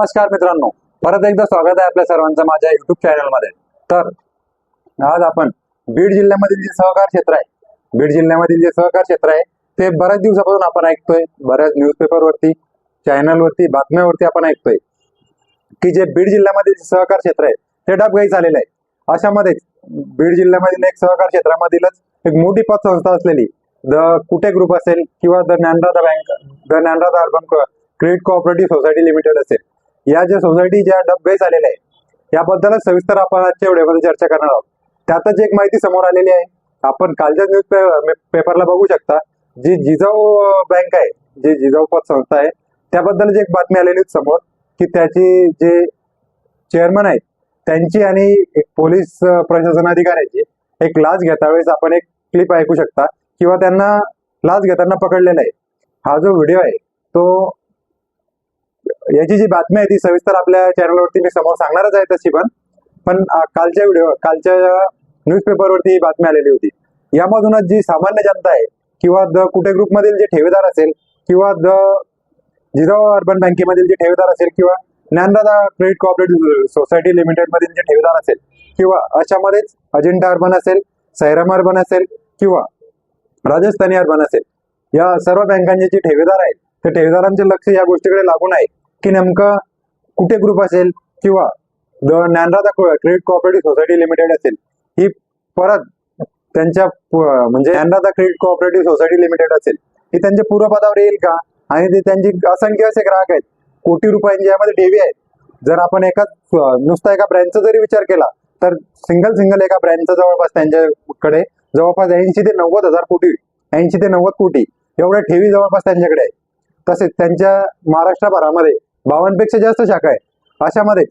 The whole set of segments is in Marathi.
नमस्कार मित्रांनो. परत एकदा स्वागत आहे आपल्या सर्वांचं माझ्या युट्यूब चॅनलमध्ये तर आज आपण बीड जिल्ह्यामधील जे सहकार क्षेत्र आहे बीड जिल्ह्यामधील जे सहकार क्षेत्र आहे ते बऱ्याच दिवसापासून आपण ऐकतोय. बऱ्याच न्यूजपेपरवरती चॅनलवरती बातम्यावरती आपण ऐकतोय. की जे बीड जिल्ह्यामधील जे सहकार क्षेत्र आहे ते डबगाई झालेलं आहे. अशामध्येच बीड जिल्ह्यामधील एक सहकार क्षेत्रामधीलच एक मोठी पतसंस्था असलेली द कुटे ग्रुप असेल किंवा the Dnyanradha bank the Dnyanradha urban credit cooperative society limited असेल. या ज्या सोसायटी ज्या डबघाई झालेल्या आहेत याबद्दलच सविस्तर आपण आजच्या व्हिडिओमध्ये चर्चा करणार आहोत. त्यातच एक माहिती समोर आलेली आहे. आपण कालच्या न्यूज पेपरला बघू शकता जी जिजाऊ बँक आहे जी जिजाऊ पतसंस्था आहे त्याबद्दल एक बातमी आलेली समोर की त्याची जे चेअरमन आहेत त्यांची आणि एक पोलीस प्रशासन अधिकाऱ्याची एक लाच घेता वेळेस आपण एक क्लिप ऐकू शकता किंवा त्यांना लाच घेताना पकडलेला आहे. हा जो व्हिडिओ आहे तो याची जी बातमी आहे ती सविस्तर आपल्या चॅनलवरती मी समोर सांगणारच आहे तशी पण. पण कालच्या व्हिडिओ कालच्या न्यूजपेपरवरती ही बातमी आलेली होती. यामधूनच जी सामान्य जनता आहे किंवा द कुठे ग्रुपमधील जे ठेवीदार असेल किंवा द जिजाऊ अर्बन बँकेमधील जे ठेवीदार असेल किंवा ज्ञानदादा क्रेडिट कोऑपरेटिव्ह सोसायटी लिमिटेडमधील जे ठेवीदार असेल किंवा अशामध्येच अजिंठा अर्बन असेल सैराम अर्बन असेल किंवा राजस्थानी अर्बन असेल या सर्व बँकांचे जे ठेवीदार आहेत ते ठेवीदारांचे लक्ष या गोष्टीकडे लागून आहे की नेमकं कुठे ग्रुप असेल किंवा the Dnyanradha credit cooperative society limited असेल ही परत त्यांच्या म्हणजे Dnyanradha credit cooperative society limited असेल ही त्यांच्या पूर्वपदावर येईल का? आणि ते त्यांची असंख्य असे ग्राहक आहेत कोटी रुपयांची यामध्ये ठेवी आहेत. जर आपण एका नुसता एका ब्रँडचा जरी विचार केला तर सिंगल सिंगल एका ब्रँडचा जवळपास त्यांच्याकडे जवळपास ऐंशी ते नव्वद हजार कोटी ऐंशी ते नव्वद कोटी एवढ्या ठेवी जवळपास त्यांच्याकडे आहे तसेच त्यांच्या महाराष्ट्रभरामध्ये बावनपेक्षा जास्त शाखा आहे. अशामध्ये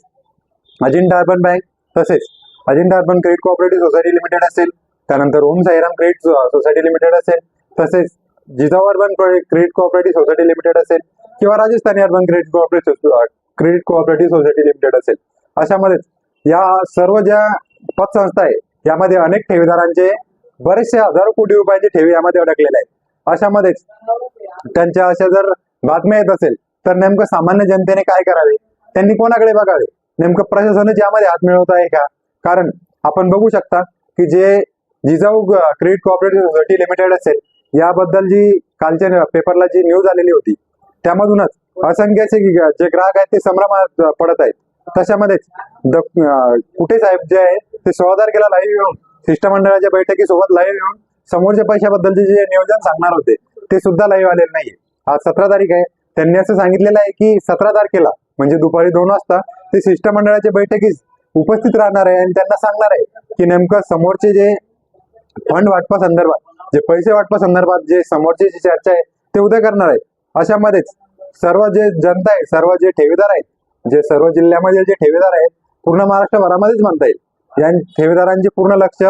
अजिंठा अर्बन बँक तसेच Ajintha urban credit cooperative society limited असेल त्यानंतर Om Sairam credit society limited असेल तसेच Jijau urban credit cooperative society limited असेल किंवा Rajasthani urban credit cooperative credit cooperative society limited असेल. अशामध्येच या सर्व ज्या पतसंस्था आहे यामध्ये अनेक ठेवीदारांचे बरेचसे हजारो कोटी रुपयांचे ठेवी यामध्ये अडकलेले आहेत. अशामध्येच त्यांच्या अशा जर बातम्या येत असेल तर नेमकं सामान्य जनतेने काय करावे? त्यांनी कोणाकडे बघावे? नेमकं प्रशासनच यामध्ये हात मिळवत आहे का? कारण आपण बघू शकता की जे Jijau credit cooperative society limited असेल याबद्दल जी कालच्या पेपरला जी न्यूज आलेली होती त्यामधूनच असंख्य असे जे ग्राहक आहेत ते संभ्रमात पडत आहेत. तशामध्येच द कुठे साहेब जे आहे ते सोळा तारखेला लाईव्ह येऊन शिष्टमंडळाच्या बैठकीसोबत लाईव्ह येऊन समोरच्या पैशाबद्दलचे जे नियोजन सांगणार होते ते सुद्धा लाईव्ह आलेले नाहीये. आज सतरा तारीख आहे त्यांनी असं सांगितलेलं आहे की सतरा तारखेला म्हणजे दुपारी दोन वाजता ते शिष्टमंडळाच्या बैठकीस उपस्थित राहणार आहे आणि त्यांना सांगणार आहे की नेमकं समोरचे जे फंड वाटपा संदर्भात जे पैसे वाटपा संदर्भात जे समोरची जी चर्चा आहे ते उद्या करणार आहे. अशामध्येच सर्व जे जनता आहे सर्व जे ठेवीदार आहेत जे सर्व जिल्ह्यामध्ये जे ठेवीदार आहेत पूर्ण महाराष्ट्रभरामध्येच म्हणता येईल. या ठेवीदारांचे पूर्ण लक्ष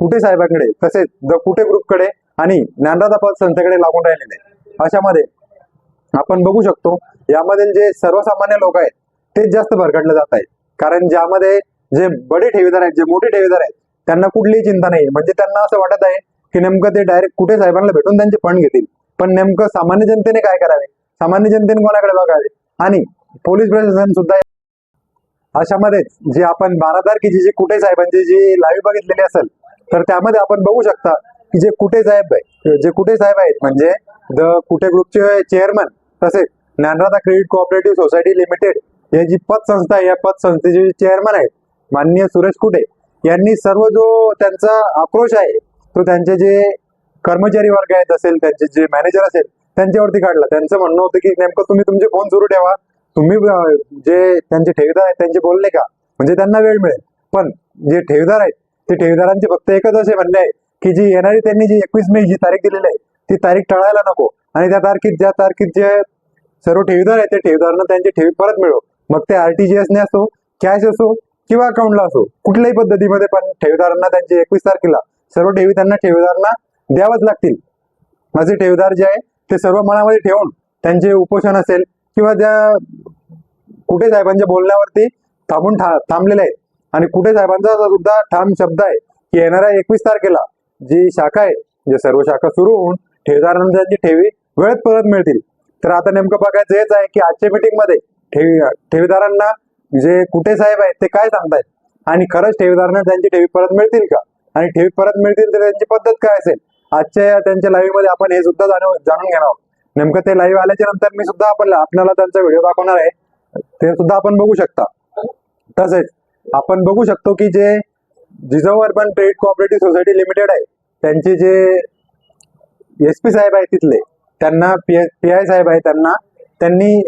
कुठे साहेबांकडे तसेच द कुठे ग्रुपकडे आणि ज्ञानराधा पद संस्थेकडे लागून राहिलेले आहे. अशामध्ये आपण बघू शकतो यामधील जे सर्वसामान्य लोक आहेत तेच जास्त भरकटले जात आहेत. कारण ज्यामध्ये जे बडे ठेवीदार आहेत जे मोठे ठेवीदार आहेत त्यांना कुठलीही चिंता नाही. म्हणजे त्यांना असं वाटत आहे की नेमकं ते डायरेक्ट कुठे साहेबांना भेटून त्यांचे फंड घेतील. पण नेमकं सामान्य जनतेने काय करावे? सामान्य जनतेने कोणाकडे बघावे? आणि पोलीस प्रशासन सुद्धा अशामध्ये जे आपण बारा तारखेची जी कुठे साहेबांची जी लाईव्ह बघितलेली असेल तर त्यामध्ये आपण बघू शकता की जे कुठे साहेब आहे जे कुठे साहेब आहेत म्हणजे द कुठे ग्रुपचे चेअरमन तसेच Dnyanradha credit cooperative society limited या जी पतसंस्था आहे या पतसंस्थेचे जे चेअरमन आहेत माननीय सुरेश कुटे यांनी सर्व जो त्यांचा आक्रोश आहे तो त्यांचे जे कर्मचारी वर्ग आहेत असेल त्यांचे जे मॅनेजर असेल त्यांच्यावरती काढला. त्यांचं म्हणणं होतं की नेमकं तुम्ही तुमचे फोन सुरू ठेवा. तुम्ही जे त्यांचे ठेवीदार आहेत त्यांचे बोलले का? म्हणजे त्यांना वेळ मिळेल. पण जे ठेवीदार आहेत ते ठेवीदारांचे फक्त एकच असे म्हणणे आहे की जी येणारी त्यांनी जी एकवीस मे जी तारीख दिलेली आहे ती तारीख टळायला नको. आणि त्या तारखेत ज्या तारखेत जे सर्व ठेवीदार आहेत त्या ठेवीदारांना त्यांची ठेवी परत मिळो. मग ते आरटीजीएसने असो कॅश असो किंवा अकाउंटला असो कुठल्याही पद्धतीमध्ये पण ठेवीदारांना त्यांची एकवीस तारखेला सर्व ठेवी त्यांना ठेवीदारांना द्यावंच लागतील. माझे ठेवीदार जे आहे ते सर्व मनामध्ये ठेवून त्यांचे उपोषण असेल किंवा त्या कुठे साहेबांच्या बोलण्यावरती थांबून ठा- थांबलेले आहेत. आणि कुठे साहेबांचा सुद्धा ठाम शब्द आहे की येणाऱ्या एकवीस तारखेला जी शाखा आहे जे सर्व शाखा सुरू होऊन ठेवीदारांना त्यांची ठेवी वेळेत परत मिळतील. तर आता नेमकं बघायचं हेच आहे की आजच्या मिटिंगमध्ये ठेवी ठेवीदारांना जे कुठे साहेब आहेत ते काय सांगतायत? आणि खरंच ठेवीदारांना त्यांची ठेवी परत मिळतील का? आणि ठेवी परत मिळतील तर त्यांची पद्धत काय असेल? आजच्या या त्यांच्या लाईव्हमध्ये आपण हे सुद्धा जाणून जाणून घेणार आहोत. नेमकं ते लाईव्ह आल्याच्यानंतर मी सुद्धा आपण आपल्याला त्यांचा व्हिडिओ दाखवणार आहे. ते सुद्धा आपण बघू शकता. तसेच आपण बघू शकतो की जे Jijau urban trade cooperative society limited आहे त्यांचे जे एस पी साहेब आहेत तिथले त्यांना पी पी आय साहेब आहे त्यांना त्यांनी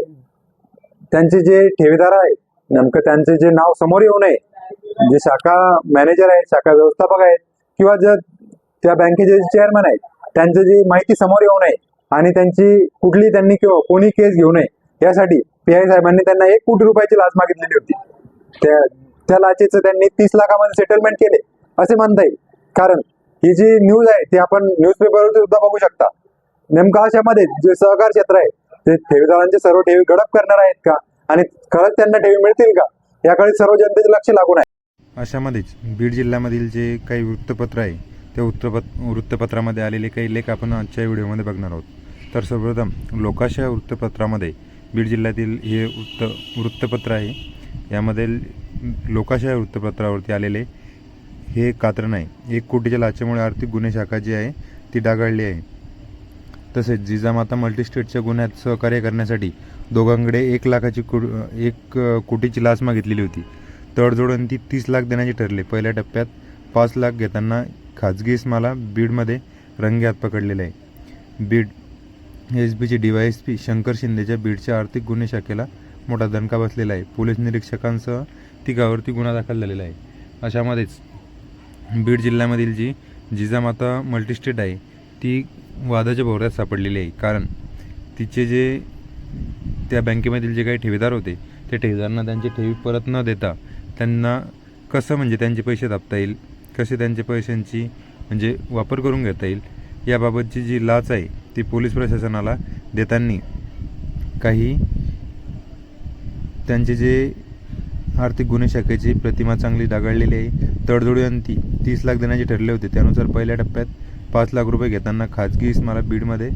त्यांचे जे ठेवीदार आहे नेमकं त्यांचे जे नाव समोर येऊ नये जे शाखा मॅनेजर आहेत शाखा व्यवस्थापक आहेत किंवा जे त्या बँकेचे जे चेअरमन आहेत त्यांची जी माहिती समोर येऊ नये आणि त्यांची कुठली त्यांनी किंवा कोणी केस घेऊ नये यासाठी पी आय साहेबांनी त्यांना एक कोटी रुपयाची लाच मागितलेली होती. त्या त्या लाचेचं त्यांनी तीस लाखामध्ये सेटलमेंट केले असे म्हणता येईल. कारण ही जी न्यूज आहे ती आपण न्यूजपेपरवरती सुद्धा बघू शकता. नेमका अशामध्ये जे सहकार क्षेत्र आहे ते ठेवीदारांचे सर्व ठेवी गडप करणार आहेत का? आणि खरंच त्यांना ठेवी मिळतील का? याकडे सर्व जनतेचे लक्ष लागून आहे. अशामध्येच बीड जिल्ह्यामधील जे काही वृत्तपत्र आहे त्या वृत्तपत वृत्तपत्रामध्ये आलेले काही लेख आपण आजच्या व्हिडिओमध्ये बघणार आहोत. तर सर्वप्रथम लोकाशा वृत्तपत्रामध्ये बीड जिल्ह्यातील हे वृत्त वृत्तपत्र आहे. यामध्ये लोकाशा वृत्तपत्रावरती आलेले हे कात्रण आहे. एक कोटीच्या लाचेमुळे आर्थिक गुन्हे शाखा जी आहे ती डागाळली आहे. तसेच जिजामाता मल्टीस्टेटच्या गुन्ह्यात सहकार्य करण्यासाठी दोघांकडे एक लाखाची कु एक कोटीची लाच मागितलेली होती. तडजोडून ती तीस लाख देण्याचे ठरले. पहिल्या टप्प्यात पाच लाख घेताना खाजगी इस्माला बीडमध्ये रंगे हात पकडलेले आहे. बीड एस बीचे D Y S P Shankar शिंदेच्या बीडच्या आर्थिक गुन्हे शाखेला मोठा दणका बसलेला आहे. पोलीस निरीक्षकांसह तिघावरती गुन्हा दाखल झालेला आहे. अशामध्येच बीड जिल्ह्यामधील जी जिजामाता मल्टीस्टेट आहे ती वादाच्या भोवऱ्यात सापडलेली आहे. कारण तिचे जे त्या बँकेमधील जे काही ठेवीदार होते ते ठेवीदारांना त्यांची ठेवी परत न देता त्यांना कसं म्हणजे त्यांचे पैसे दाबता येईल कसे त्यांचे पैशांची म्हणजे वापर करून घेता येईल याबाबतची जी लाच आहे ती पोलीस प्रशासनाला देताना काही त्यांचे जे आर्थिक गुन्हे शाखेची प्रतिमा चांगली डागाळलेली आहे तडजोडी अंती तीस लाख देण्याचे ठरले होते त्यानुसार पहिल्या टप्प्यात पाच लाख रुपये घेताना खाजगी इस्माला बीडमध्ये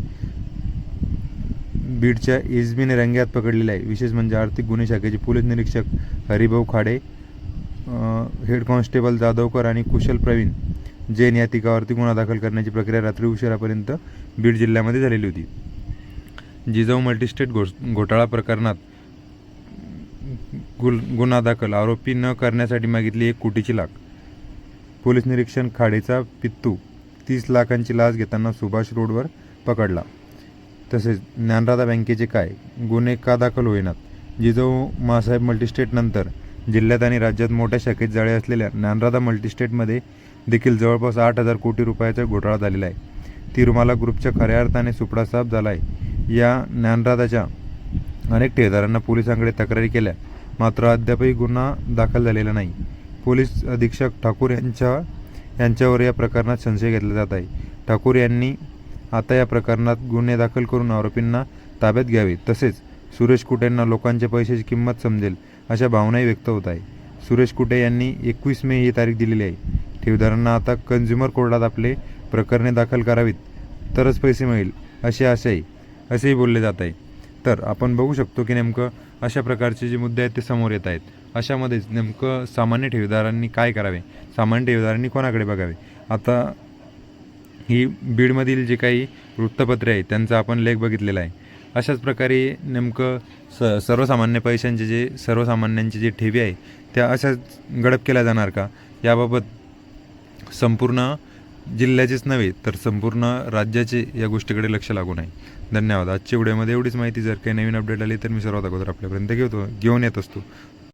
बीडच्या एस बीने रंग्यात पकडलेले आहे. विशेष म्हणजे आर्थिक गुन्हे शाखेचे पोलीस निरीक्षक हरिभाऊ खाडे हेड कॉन्स्टेबल जाधवकर आणि कुशल प्रवीण जैन या तिकावरती गुन्हा दाखल करण्याची प्रक्रिया रात्री उशिरापर्यंत बीड जिल्ह्यामध्ये झालेली होती. जिजाऊ मल्टीस्टेट घोष घोटाळा प्रकरणात गुल गुन्हा दाखल. आरोपी न करण्यासाठी मागितली एक कोटीची लाख. पोलीस निरीक्षण खाडेचा पित्तू तीस लाखांची लाच घेताना सुभाष रोडवर पकडला. तसेच ज्ञानराधा बँकेचे काय? गुन्हे का दाखल होईनात? जिजाऊ मासाहेब मल्टीस्टेटनंतर जिल्ह्यात आणि राज्यात मोठ्या शाखेत जाळे असलेल्या ज्ञानराधा मल्टीस्टेटमध्ये देखील जवळपास आठ हजार कोटी रुपयाचा घोटाळा झालेला आहे. तिरुमाला ग्रुपच्या खऱ्या अर्थाने सुपडा साफ झाला आहे या ज्ञानराधाच्या अनेक ठेदारांना पोलिसांकडे तक्रारी केल्या. मात्र अद्यापही गुन्हा दाखल झालेला नाही. पोलीस अधीक्षक ठाकूर यांच्या यांच्यावर या प्रकरणात संशय घेतला जात आहे. ठाकूर यांनी आता या प्रकरणात गुन्हे दाखल करून आरोपींना ताब्यात घ्यावे तसेच सुरेश कुटेंना लोकांच्या पैशाची किंमत समजेल अशा भावनाही व्यक्त होत आहे. सुरेश कुटे यांनी एकवीस मे ही तारीख दिलेली आहे. ठेवीदारांना आता कन्झ्युमर कोर्टात आपले प्रकरणे दाखल करावीत तरच पैसे मिळेल अशी आशा आहे असेही बोलले जात आहे. तर आपण बघू शकतो की नेमकं अशा प्रकारचे जे मुद्दे आहेत ते समोर येत आहेत. अशामध्येच नेमकं सामान्य ठेवीदारांनी काय करावे? सामान्य ठेवीदारांनी कोणाकडे बघावे? आता ही बीडमधील जे काही वृत्तपत्रे आहेत त्यांचा आपण लेख बघितलेला आहे. अशाच प्रकारे नेमकं स सर्वसामान्य पैशांचे जे सर्वसामान्यांची जी ठेवी आहे त्या अशाच गडप केल्या जाणार का? याबाबत संपूर्ण जिल्ह्याचेच नव्हे तर संपूर्ण राज्याचे या गोष्टीकडे लक्ष लागून आहे. धन्यवाद. आजच्या व्हिडिओमध्ये एवढीच माहिती. जर काही नवीन अपडेट आली तर मी सर्वात अगोदर आपल्यापर्यंत घेतो घेऊन येत असतो.